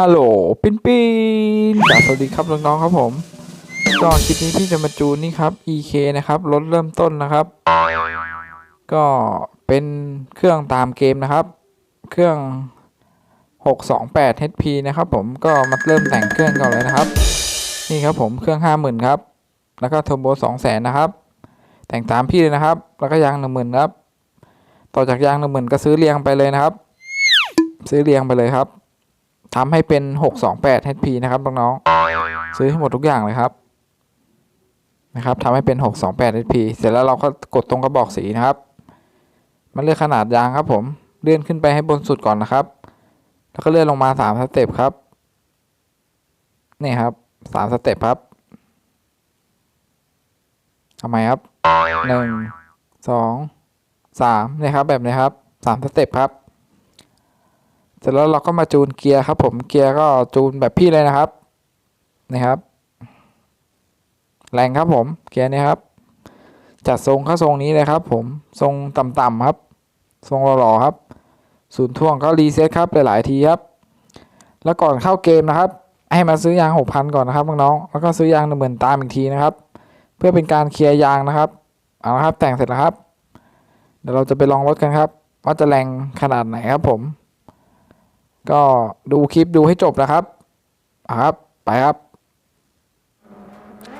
ฮัลโหลปินปินกราบสวัสดีครับน้องๆครับผมก็คลิปนี้พี่จะมาจูนนี่ครับ EK นะครับรถเริ่มต้นนะครับ ก็เป็นเครื่องตามเกมนะครับ เครื่อง 628 HP นะครับผมก็มาเริ่มแต่งเครื่องก่อนเลยนะครับ นี่ครับผมเครื่อง 50,000ครับ แล้วก็เทอร์โบ200,000นะครับ แต่งตามพี่เลยนะครับ แล้วก็ยาง10,000ครับ ต่อจากยาง10,000ก็ซื้อเรียงไปเลยนะครับ ซื้อเรียงไปเลยครับ ทำให้เป็น 628 HP นะครับน้องๆซื้อให้หมดทุกอย่างเลยครับนะครับทำให้เป็น 628 HP เสร็จแล้วเราก็กดตรงกระบอกสีนะครับ มันเลือกขนาดยางครับผมเลื่อนขึ้นไปให้บนสุดก่อนนะครับ แล้วก็เลื่อนลงมา 3 สเต็ปครับนี่ครับ 3 สเต็ปครับทำไมครับหนึ่งสองสามนี่ครับแบบนี้ครับสามสเต็ปครับ สร็จแล้วเราก็มาจูนเกียร์ครับ ผมเกียร์ก็จูนแบบพี่เลยนะครับนี่ครับ แรงครับผมเกียร์นี้ครับ จัดทรงเข้าทรงนี้เลยครับ ผมทรงต่ำๆครับ ทรงหล่อๆครับศูนย์ท่วงก็รีเซ็ตครับหลายๆทีครับ แล้วก่อนเข้าเกมนะครับ ให้มาซื้อยางหกพันก่อนนะครับน้องๆแล้วก็ซื้อยางหนึ่งหมื่นตามอีกทีนะครับ เพื่อเป็นการเคลียร์ยางนะครับเอาละครับแต่งเสร็จแล้วครับ เดี๋ยวเราจะไปลองรถกันครับ ว่าจะแรงขนาดไหนครับผม ก็ดูคลิปดูให้จบนะครับครับ ไปครับ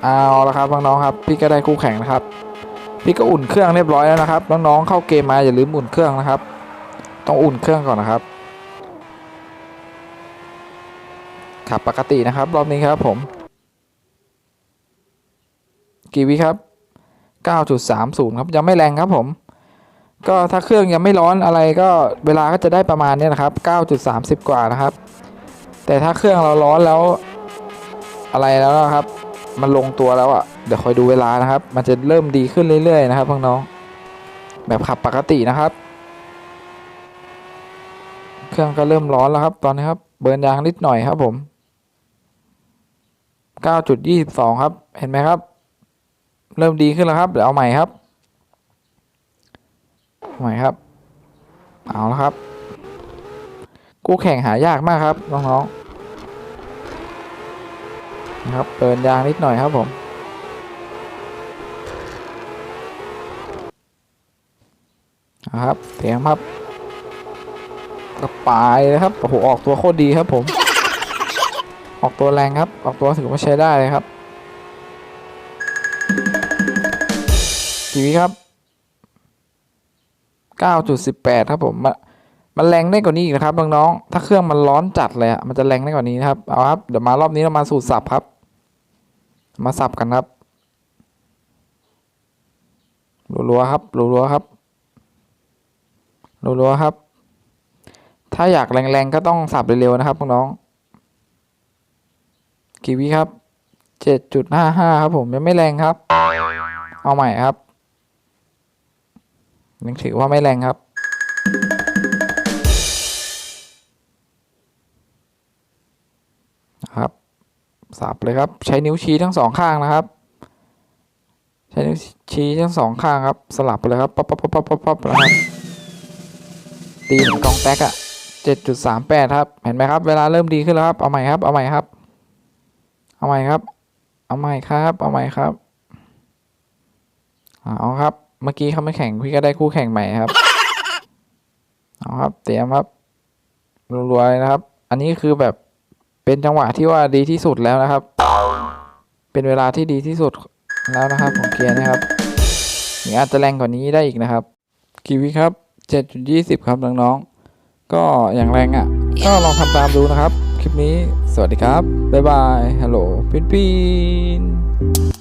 เอาละครับน้องๆครับ พี่ก็ได้คู่แข่งนะครับ พี่ก็อุ่นเครื่องเรียบร้อยแล้วนะครับ น้องๆเข้าเกมมาอย่าลืมอุ่นเครื่องนะครับ ต้องอุ่นเครื่องก่อนนะครับขับปกตินะครับรอบนี้ครับผม กี่วิครับ 9.30 ครับยังไม่แรงครับผม ก็ถ้าเครื่องยังไม่ร้อนอะไรก็เวลาก็จะได้ประมาณเนี้ยนะครับ 9.30 กว่านะครับ แต่ถ้าเครื่องเราร้อนแล้วอะไรแล้วนะครับ มันลงตัวแล้วอะ่ะ เดี๋ยวคอยดูเวลานะครับ มันจะเริ่มดีขึ้นเรื่อยๆนะครับน้องๆแบบขับปกตินะครับ เครื่องก็เริ่มร้อนแล้วครับ ตอนนี้ครับ เบิร์นยางนิดหน่อยครับผม 9.22 ครับ เห็นไหมครับ เริ่มดีขึ้นแล้วครับ เดี๋ยวเอาใหม่ครับ เอาใหม่ครับ เอาแล้วครับ กู้แข่งหายากมากครับน้องๆนะครับเปิดยางนิดหน่อยครับผมนะครับเสียงครับกระปายเลยครับโอ้โหออกตัวโคตรดีครับผม ออกตัวแรงครับ ออกตัวถือว่าใช้ได้เลยครับกี่วิครับ 9.18 ครับผมมันแรงได้กว่านี้อีกนะครับน้องๆถ้าเครื่องมันร้อนจัดเลยอะมันจะแรงได้กว่านี้นะครับเอาครับเดี๋ยวมารอบนี้เรามาสูตรสับครับ มาสับกันครับรัวๆครับรัวๆครับรัวๆครับ ถ้าอยากแรงๆก็ต้องสับเร็วๆนะครับน้องๆกีวิครับ 7.55 ครับผมยังไม่แรงครับ เอาใหม่ครับ ยังถือว่าไม่แรงครับครับ สับเลยครับ ใช้นิ้วชี้ทั้งสองข้างนะครับ ใช้นิ้วชี้ทั้งสองข้างครับ สลับไปเลยครับปั๊บปั๊บปั๊บปั๊บปั๊บปั๊บนะครับตีเหมือนกองแตกอะเจ็ดจุดสามแปดครับ เห็นไหมครับ เวลาเริ่มดีขึ้นแล้วครับ เอาใหม่ครับ เอาใหม่ครับ เอาใหม่ครับ เอาใหม่ครับ เอาใหม่ครับ เอาครับ เมื่อกี้เขาไม่แข่งพี่ก็ได้คู่แข่งใหม่ครับเอาครับ เตรียมครับรัวๆเลยนะครับ อันนี้คือแบบเป็นจังหวะที่ว่าดีที่สุดแล้วนะครับ เป็นเวลาที่ดีที่สุดแล้วนะครับของเกียร์นะครับหรืออาจจะแรงกว่านี้ได้อีกนะครับกี่วิครับ 7.20 ครับน้องๆก็อย่างแรงอะ่ะ ก็ลองทำตามดูนะครับ คลิปนี้สวัสดีครับ บ๊ายบายฮัลโหลปินปิน